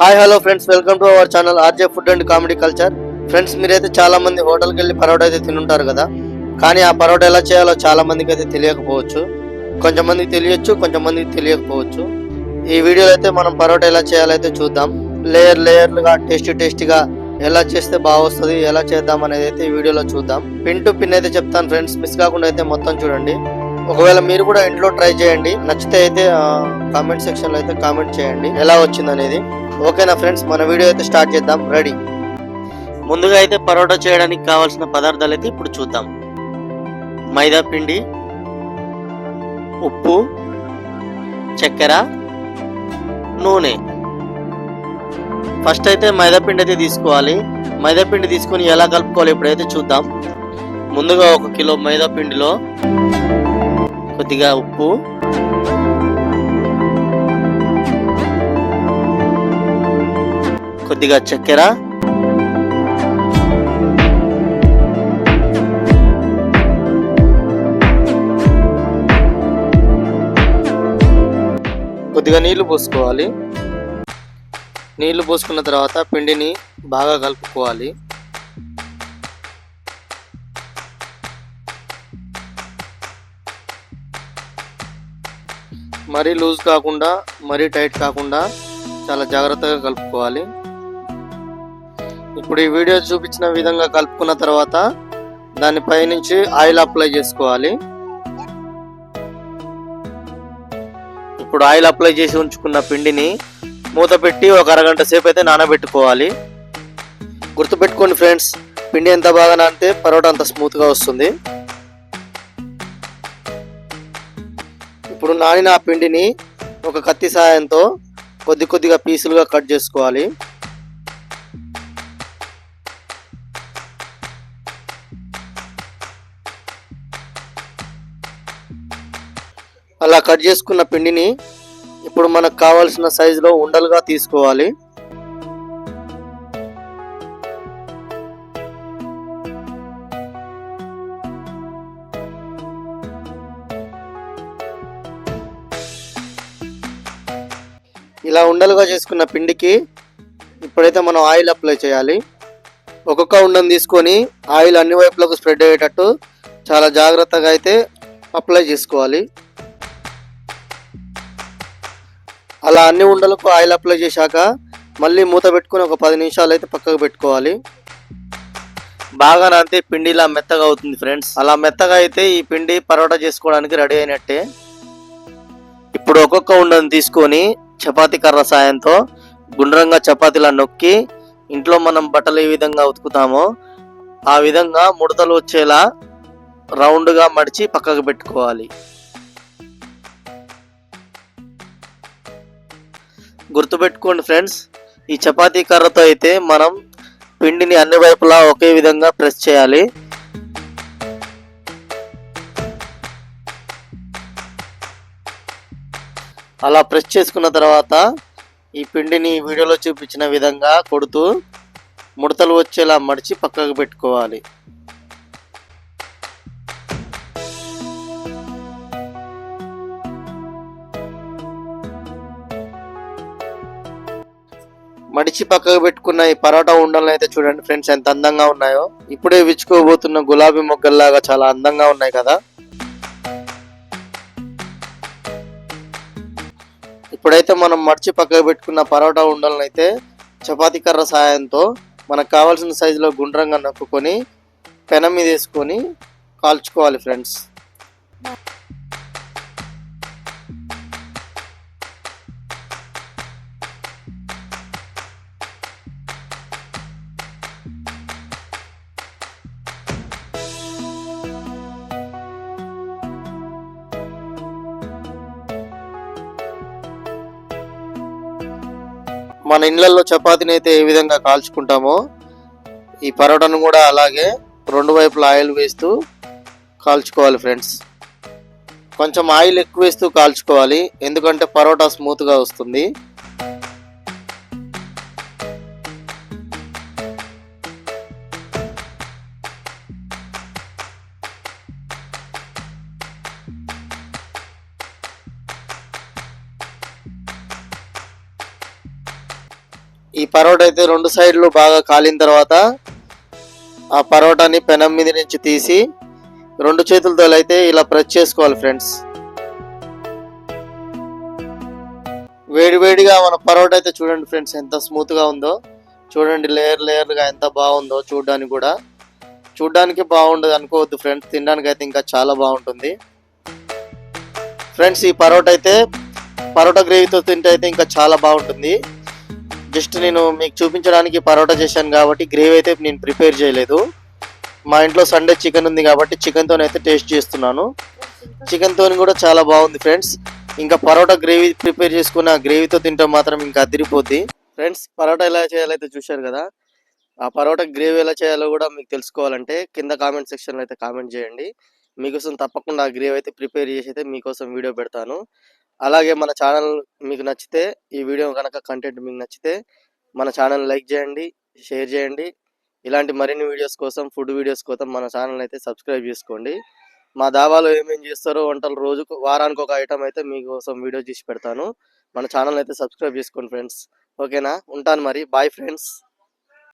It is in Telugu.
Hi hello friends welcome to our channel RJ food and comedy culture friends మీరైతే చాలా మంది హోటల్కి వెళ్ళి పరోటా అయితే తినుంటారు కదా? కానీ ఆ పరోటా ఎలా చేయాలో చాలా మందికి అయితే తెలియకపోవచ్చు. కొంతమందికి తెలియచ్చు కొంతమందికి తెలియకపోవచ్చు. ఈ వీడియోలో అయితే మనం పరోటా ఎలా చేయాలో అయితే చూద్దాం. లేయర్ లేయర్లుగా టేస్టీ టేస్టీగా ఎలా చేస్తే బాగా వస్తుంది ఎలా చేద్దాం అనేది అయితే ఈ వీడియోలో చూద్దాం. పిన్ టు పిన్ అయితే చెప్తాను ఫ్రెండ్స్ మిస్ కాకుండా అయితే మొత్తం చూడండి. ఒకవేళ మీరు కూడా ఇంట్లో ట్రై చేయండి. నచ్చితే అయితే కామెంట్ సెక్షన్లో అయితే కామెంట్ చేయండి. ఎలా వచ్చింది అనేది ఓకేనా ఫ్రెండ్స్ మన వీడియో అయితే స్టార్ట్ చేద్దాం. రెడీ ముందుగా అయితే పరోటా చేయడానికి కావాల్సిన పదార్థాలు అయితే ఇప్పుడు చూద్దాం. మైదా పిండి ఉప్పు చక్కెర నూనె. ఫస్ట్ అయితే మైదాపిండి అయితే తీసుకోవాలి. మైదాపిండి తీసుకొని ఎలా కలుపుకోవాలి ఇప్పుడైతే చూద్దాం. ముందుగా ఒక కిలో మైదాపిండిలో కొద్దిగా ఉప్పు. కొద్దిగా చక్కెర. కొద్దిగా నీళ్ళు పోసుకోవాలి. నీళ్ళు పోసుకున్న తర్వాత పిండిని బాగా కలుపుకోవాలి. మరీ లూజ్ కాకుండా మరీ టైట్ కాకుండా చాలా జాగ్రత్తగా కలుపుకోవాలి. ఇప్పుడు ఈ వీడియో చూపించిన విధంగా కలుపుకున్న తర్వాత దానిపై పైనుంచి ఆయిల్ అప్లై చేసుకోవాలి. ఇప్పుడు ఆయిల్ అప్లై చేసి ఉంచుకున్న పిండిని మూత పెట్టి ఒక అరగంట సేపు అయితే నానబెట్టుకోవాలి. గుర్తుపెట్టుకోండి ఫ్రెండ్స్ పిండి ఎంత బాగా నానితే పరోటా అంత స్మూత్గా వస్తుంది. ఇప్పుడు నానిన ఆ పిండిని ఒక కత్తి సాయంతో కొద్ది కొద్దిగా పీసులుగా కట్ చేసుకోవాలి. అలా కట్ చేసుకున్న పిండిని ఇప్పుడు మనకు కావాల్సిన సైజులో ఉండలుగా తీసుకోవాలి. ఇలా ఉండలుగా చేసుకున్న పిండికి ఇప్పుడైతే మనం ఆయిల్ అప్లై చేయాలి. ఒక్కొక్క ఉండను తీసుకొని ఆయిల్ అన్ని వైపులకు స్ప్రెడ్ అయ్యేటట్టు చాలా జాగ్రత్తగా అయితే అప్లై చేసుకోవాలి. అలా అన్ని ఉండలకు ఆయిల్ అప్లై చేశాక మళ్ళీ మూత పెట్టుకొని ఒక పది నిమిషాలు అయితే పక్కకు పెట్టుకోవాలి. బాగా నానితే పిండి ఇలా మెత్తగా అవుతుంది ఫ్రెండ్స్. అలా మెత్తగా అయితే ఈ పిండి పరోటా చేసుకోవడానికి రెడీ అయినట్టే. ఇప్పుడు ఒక్కొక్క ఉండను తీసుకొని చపాతీ కర్ర సాయంతో గుండ్రంగా చపాతీలా నొక్కి ఇంట్లో మనం బట్టలు ఏ విధంగా ఉతుకుతామో ఆ విధంగా ముడతలు వచ్చేలా రౌండ్గా మడిచి పక్కకు పెట్టుకోవాలి. గుర్తుపెట్టుకోండి ఫ్రెండ్స్ ఈ చపాతీ కర్రతో అయితే మనం పిండిని అన్ని వైపులా ఒకే విధంగా ప్రెస్ చేయాలి. అలా ప్రెస్ చేసుకున్న తర్వాత ఈ పిండిని వీడియోలో చూపించిన విధంగా కొడుతూ ముడతలు వచ్చేలా మడిచి పక్కకు పెట్టుకోవాలి. మడిచి పక్కకు పెట్టుకున్న ఈ పరోటా ఉండలను అయితే చూడండి ఫ్రెండ్స్ ఎంత అందంగా ఉన్నాయో. ఇప్పుడే విచ్చుకోబోతున్న గులాబీ మొగ్గల్లాగా చాలా అందంగా ఉన్నాయి కదా. ఇప్పుడైతే మనం మడిచి పక్కకు పెట్టుకున్న పరోటా ఉండలను అయితే చపాతీ కర్ర సాయంతో మనకు కావాల్సిన సైజులో గుండ్రంగా నొక్కుని పెనం మీద వేసుకొని కాల్చుకోవాలి ఫ్రెండ్స్. మన ఇళ్ళల్లో చపాతీని అయితే ఏ విధంగా కాల్చుకుంటామో ఈ పరోటాను కూడా అలాగే రెండు వైపులా ఆయిల్ వేస్తూ కాల్చుకోవాలి ఫ్రెండ్స్. కొంచెం ఆయిల్ ఎక్కువ వేస్తూ కాల్చుకోవాలి. ఎందుకంటే పరోటా స్మూత్గా వస్తుంది. ఈ పరోటా అయితే రెండు సైడ్లు బాగా కాలిన తర్వాత ఆ పరోటాని పెనం మీద నుంచి తీసి రెండు చేతులతో అయితే ఇలా ప్రెస్ చేసుకోవాలి ఫ్రెండ్స్. వేడివేడిగా మన పరోటా అయితే చూడండి ఫ్రెండ్స్ ఎంత స్మూత్గా ఉందో. చూడండి లేయర్ లేయర్గా ఎంత బాగుందో చూడడానికి కూడా. చూడడానికి బాగుండదు అనుకోవద్దు ఫ్రెండ్స్ తినడానికి అయితే ఇంకా చాలా బాగుంటుంది. ఫ్రెండ్స్ ఈ పరోటా అయితే పరోటా గ్రేవీతో తింటే అయితే ఇంకా చాలా బాగుంటుంది. జస్ట్ నేను మీకు చూపించడానికి పరోటా చేశాను కాబట్టి గ్రేవీ అయితే నేను ప్రిపేర్ చేయలేదు. మా ఇంట్లో సండే చికెన్ ఉంది కాబట్టి చికెన్తో అయితే టేస్ట్ చేస్తున్నాను. చికెన్తో కూడా చాలా బాగుంది ఫ్రెండ్స్. ఇంకా పరోటా గ్రేవీ ప్రిపేర్ చేసుకున్న గ్రేవీతో తింటే మాత్రం ఇంకా అదిరిపోద్ది. ఫ్రెండ్స్ పరోటా ఎలా చేయాలైతే చూశారు కదా? ఆ పరోటా గ్రేవీ ఎలా చేయాలో కూడా మీకు తెలుసుకోవాలంటే కింద కామెంట్ సెక్షన్లో అయితే కామెంట్ చేయండి. మీకోసం తప్పకుండా ఆ గ్రేవీ అయితే ప్రిపేర్ చేసి అయితే మీకోసం వీడియో పెడతాను. అలాగే మన ఛానల్ మీకు నచ్చితే ఈ వీడియో కనుక కంటెంట్ మీకు నచ్చితే మన ఛానల్ లైక్ చేయండి షేర్ చేయండి. ఇలాంటి మరిన్ని వీడియోస్ కోసం ఫుడ్ వీడియోస్ కోసం మన ఛానల్ అయితే సబ్స్క్రైబ్ చేసుకోండి. మా దాబాలో ఏమేం చేస్తారో వంటలు రోజుకు వారానికి ఒక ఐటమ్ అయితే మీకోసం వీడియో చేసి పెడతాను. మన ఛానల్ అయితే సబ్స్క్రైబ్ చేసుకోండి ఫ్రెండ్స్. ఓకేనా? ఉంటాను మరి. Bye friends.